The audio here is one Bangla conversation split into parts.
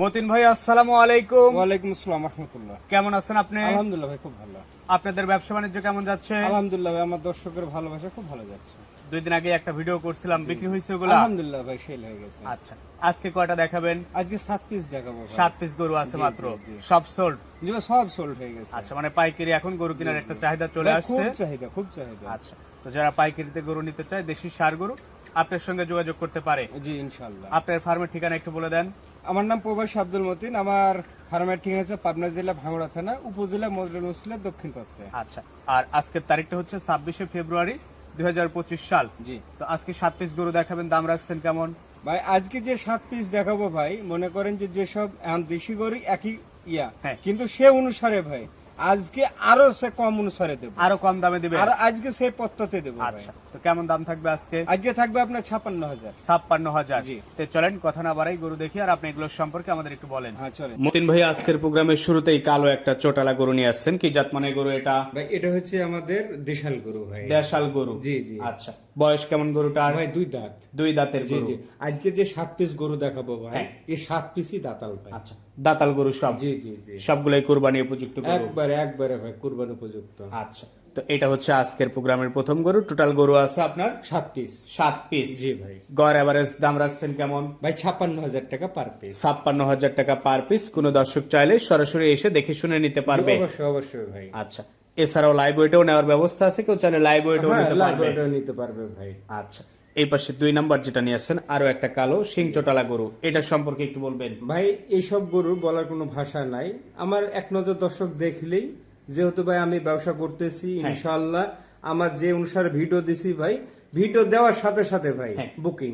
মতিন ভাই আসসালামু আলাইকুম। ওয়ালাইকুম আসসালাম রহমতুল্লাহ। কেমন আছেন আপনি? আলহামদুলিল্লাহ ভাই খুব ভালো। আপনাদের ব্যবসা বাণিজ্য কেমন যাচ্ছে? আলহামদুলিল্লাহ ভাই আমার দর্শকের ভালোবাসা খুব ভালো যাচ্ছে। দুই দিন আগে একটা ভিডিও করছিলাম বিক্রি হয়েছে ওগুলা। আলহামদুলিল্লাহ ভাই সেল হয়ে গেছে। আচ্ছা আজকে কয়টা দেখাবেন? আজকে পিস দেখাবো পিস গরু আছে মাত্র। সব সোল্ড জি সব সোল্ড হয়ে গেছে। আচ্ছা মানে পাইকারি এখন গরু কেনার একটা চাহিদা চলে আসছে। খুব চাহিদা খুব চাহিদা। আচ্ছা তো যারা পাইকারিতে গরু নিতে চায় দেশি সার গরু আপনার সঙ্গে যোগাযোগ করতে পারে। জি ইনশাল্লাহ আপনার ফার্মের ঠিকানা একটু বলে দেন। আমার নাম প্রবাস আব্দুল মতিন। আমার ফার্মের ঠিক আছে পাবনা জেলা ভাঙড়া থানা উপজেলা মদরুল মুসলিম দক্ষিণ পাশে। আচ্ছা আর আজকের তারিখটা হচ্ছে ছাব্বিশে ফেব্রুয়ারি দুই হাজার পঁচিশ সাল। জি। তো আজকে সাত পিস গরু দেখাবেন দাম রাখছেন কেমন? ভাই আজকে যে সাত পিস দেখাবো ভাই মনে করেন যে যেসব দেশি গরু একই ইয়া হ্যাঁ। কিন্তু সে অনুসারে ভাই আজকে আরও সে কম অনুসারে দেবো। আরও কম দামে দিবে? আর আজকে সেই পত্ততে দেবো আচ্ছা তো কেমন দাম থাকবে আজকে? আজকে থাকবে আপনার ছাপান্ন হাজার। ছাপ্পান্ন হাজার। জি। তো চলেন কথা না বাড়াই গরু দেখি আর আপনি এগুলোর সম্পর্কে আমাদের একটু বলেন। হ্যাঁ মতিন ভাই আজকের প্রোগ্রামের শুরুতেই কালো একটা চোটালা গরু নিয়ে আসছেন। কি জাত মানে গরু এটা? ভাই এটা হচ্ছে আমাদের দেশাল গরু ভাই। দেশাল গরু? জি, জি। আচ্ছা বয়স কেমন গরুটার? ভাই দুই দাঁত। দুই দাঁতের জি গরু। জি। আজকে যে সাত পিস গরু দেখাবো ভাই হ্যাঁ। এই সাত পিসই দাতাল ভাই। আচ্ছা দাতাল গরু সব? জি জি জি। সবগুলাই কোরবানি উপযুক্ত একবারে একবারে ভাই কুরবান উপযুক্ত। আচ্ছা তো এটা হচ্ছে আজকের প্রোগ্রামের প্রথম গরু। টোটাল গরু আছে আপনার? সাত পিস সাত পিস জি ভাই। গড় এভারেজ দাম রাখছেন কেমন? ভাই ছাপ্পান্ন হাজার টাকা পার পিস ছাপ্পান্ন হাজার টাকা পার পিস কোন দর্শক চাইলে সরাসরি এসে দেখে শুনে নিতে পারবে। অবশ্যই অবশ্যই ভাই। আচ্ছা এছাড়াও লাইভ ওয়েটেও নেওয়ার ব্যবস্থা আছে। কেউ চাইলে লাইভ ওয়েটেও হ্যাঁ নিতে পারবে। নিতে পারবে ভাই। আচ্ছা এই পাশে দুই নাম্বার যেটা নিয়ে আসছেন আরও একটা কালো সিং চোটালা গরু। এটা সম্পর্কে একটু বলবেন। ভাই এইসব গরু বলার কোনো ভাষা নাই। আমার এক নজর দর্শক দেখলেই যেহেতু ভাই আমি ব্যবসা করতেছি হ্যাঁ। ইনশাল্লাহ আমার যে অনুসারে ভিডিও দিছি ভাই ভিডিও দেওয়ার সাথে সাথে ভাই হ্যাঁ। বুকিং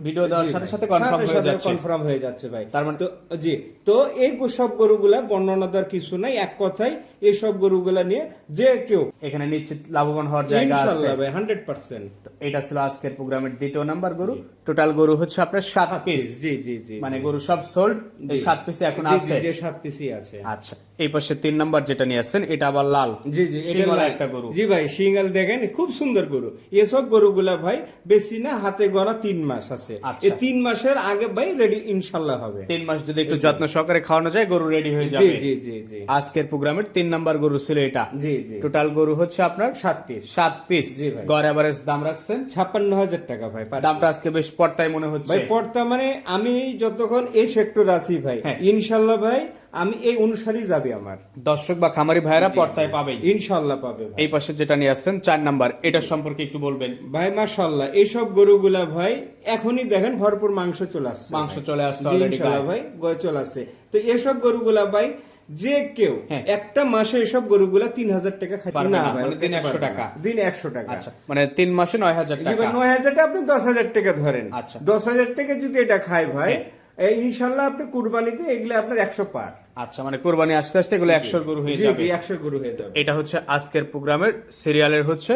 ভিডিও দেওয়ার সাথে সাথে কনফার্ম হয়ে যাচ্ছে। কনফার্ম হয়ে যাচ্ছে ভাই। তার মানে- তো জি তো এই সব গরুগুলা বর্ণনা দেওয়ার কিছু নাই এক কথাই এই সব গরুগুলা নিয়ে যে কেউ এখানে নিশ্চিত লাভবান হওয়ার জায়গা আছে। ইনশাল্লাহ ভাই হান্ড্রেড পার্সেন্ট তো এটা ছিল আজকের প্রোগ্রামের দ্বিতীয় নাম্বার গরু। টোটাল গরু হচ্ছে আপনার সাত পিস জি জি জি মানে গরু সব সোল্ড এই সাত পিসে এখন জি, জি, আছে। যে সাত পিসি আছে। আচ্ছা এই পাশে তিন নাম্বার যেটা নিয়ে আসছেন এটা আবার লাল। জি জি এটা একটা গরু। জি ভাই সিঙ্গাল দেখেন খুব সুন্দর গরু। এসব গরুগুলা ভাই বেশি না হাতে গড়া তিন মাস আছে। আচ্ছা। এই তিন মাসের আগে ভাই রেডি ইনশাল্লাহ হবে। তিন মাস যদি একটু যত্ন সহকারে খাওয়ানো যায় গরু রেডি হয়ে যাবে। জি জি জি। আজকের প্রোগ্রামের তিন নাম্বার গরু ছিল এটা। জি জি। টোটাল গরু হচ্ছে আপনার সাত পিস সাত পিস জি ভাই। গড় এভারেজ দাম রাখছেন? ছাপ্পান্ন হাজার টাকা ভাই দামটা আজকে বেশ পর্তায় মনে হচ্ছে। ভাই পড়তা মানে আমি যতক্ষণ এই সেক্টর আছি ভাই হ্যাঁ। ইনশাল্লাহ ভাই আমি এই অনুসারেই যাবে আমার। দর্শক বা খামারি ভাইরা পর্তায় পাবেই ইনশাল্লাহ পাবে এই পাশে যেটা নিয়ে আসছেন চার নাম্বার এটা সম্পর্কে একটু বলবেন। ভাই মাশাল্লাহ এইসব গরুগুলা ভাই এখনই দেখেন ভরপুর মাংস চলে আসছে মাংস চলে আসছে ইনশাল্লাহ ভাই গয়ে চলে আসছে। তো এসব গরুগুলা ভাই যে কেউ হ্যাঁ। একটা মাসে এসব গরুগুলা তিন হাজার টাকা খাই না ভাই, মানে দিন খেতে 100 পারবে টাকা। দিন একশো টাকা। আচ্ছা মানে তিন মাসে নয় হাজার টাকা ভাই নয় হাজারটা আপনি দশ হাজার টাকা ধরেন। আচ্ছা। দশ হাজার টাকা যদি এটা খায় ভাই এই ইনশাল্লাহ আপনি কুরবানিতে এগুলো আপনার একশো পার। আচ্ছা মানে কোরবানি আস্তে আস্তে এগুলো একশোর গরু হয়ে যাবে। একশো গরু হয়ে যাবে। এটা হচ্ছে আজকের প্রোগ্রামের সিরিয়ালের হচ্ছে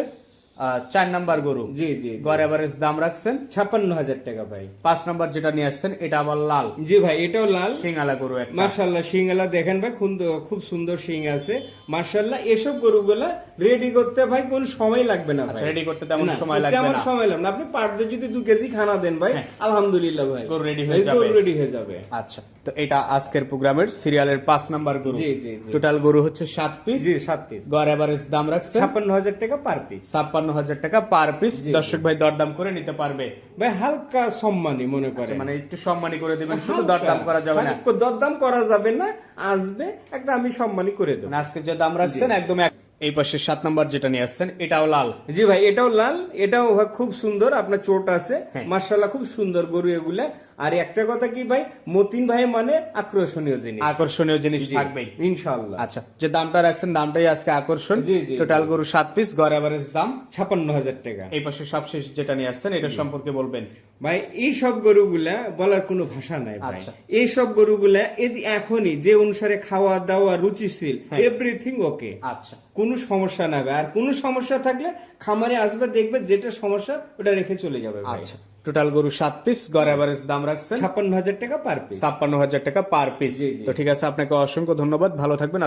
চার নাম্বার গরু। জি জি। গড় এভারেজ দাম রাখছেন ছাপ্পান্ন হাজার টাকা ভাই। পাঁচ নাম্বার যেটা নিয়ে আসছেন এটা আবার লাল। জি ভাই এটাও লাল। সিঙ্গালা গরু মার্শাল্লাহ সিংলা দেখেন ভাই খুব- সুন্দর সিং আছে। মার্শাল্লাহ এসব গরুগুলা রেডি করতে ভাই কোন সময় লাগবে না আচ্ছা রেডি করতে তেমন সময় লাগবে তেমন সময় লাগবে না। আপনি পার ডে যদি দু কেজি খানা দেন ভাই হ্যাঁ। আলহামদুলিল্লাহ ভাই। গরু ready হয়ে যাবে। গরু রেডি হয়ে যাবে। আচ্ছা তো এটা আজকের প্রোগ্রামের সিরিয়ালের পাঁচ নাম্বার গরু। জি, জি। টোটাল গরু হচ্ছে সাত পিস জি সাত পিস গড় এভারেজ দাম রাখছে ছাপ্পান্ন হাজার টাকা পার পিস ছাপ্পান্ন হাজার টাকা পার পিস দর্শক ভাই দরদাম করে নিতে পারবে। ভাই হালকা সম্মানী মনে করে আচ্ছা, মানে একটু সম্মানী করে দিবেন শুধু দরদাম করা যাবে না। দরদাম করা যাবে না আসবে একটা আমি সম্মানী করে দেবো। আজকে যে দাম রাখছেন একদম এক- এই পাশে সাত নাম্বার যেটা নিয়ে আসছেন এটাও লাল। জি ভাই এটাও লাল এটাও খুব সুন্দর আপনার চোট আছে। হ্যাঁ। মার্শাল্লাহ খুব সুন্দর গরু এগুলা। আর একটা কথা কি ভাই? মতিন ভাই মানে আকর্ষণীয় জিনিস। আকর্ষণীয় জিনিস থাকবেই। ইনশাল্লাহ আচ্ছা যে দামটা রাখছেন দামটাই আজকে আকর্ষণ। টোটাল গরু সাত পিস গড় এভারেজ দাম ছাপ্পান্ন হাজার টাকা। এই পাশে সবশেষ যেটা নিয়ে আসছেন এটা সম্পর্কে বলবেন। ভাই এই সব গরুগুলা বলার কোনো ভাষা নাই ভাই। আচ্ছা। এই সব গরুগুলা এই যে এখনই যে অনুসারে খাওয়া দাওয়া রুচিশীল হ্যাঁ। এভরিথিং ওকে আচ্ছা। কোনো সমস্যা না আর কোনো সমস্যা থাকলে খামারে আসবে দেখবে যেটা সমস্যা ওটা রেখে চলে যাবে আচ্ছা। টোটাল গরু সাত পিস গড় অ্যাভারেজ দাম রাখছেন ছাপ্পান্ন হাজার টাকা পার পিস ছাপ্পান্ন হাজার টাকা পার পিস। তো ঠিক আছে আপনাকে অসংখ্য ধন্যবাদ। ভালো থাকবেন।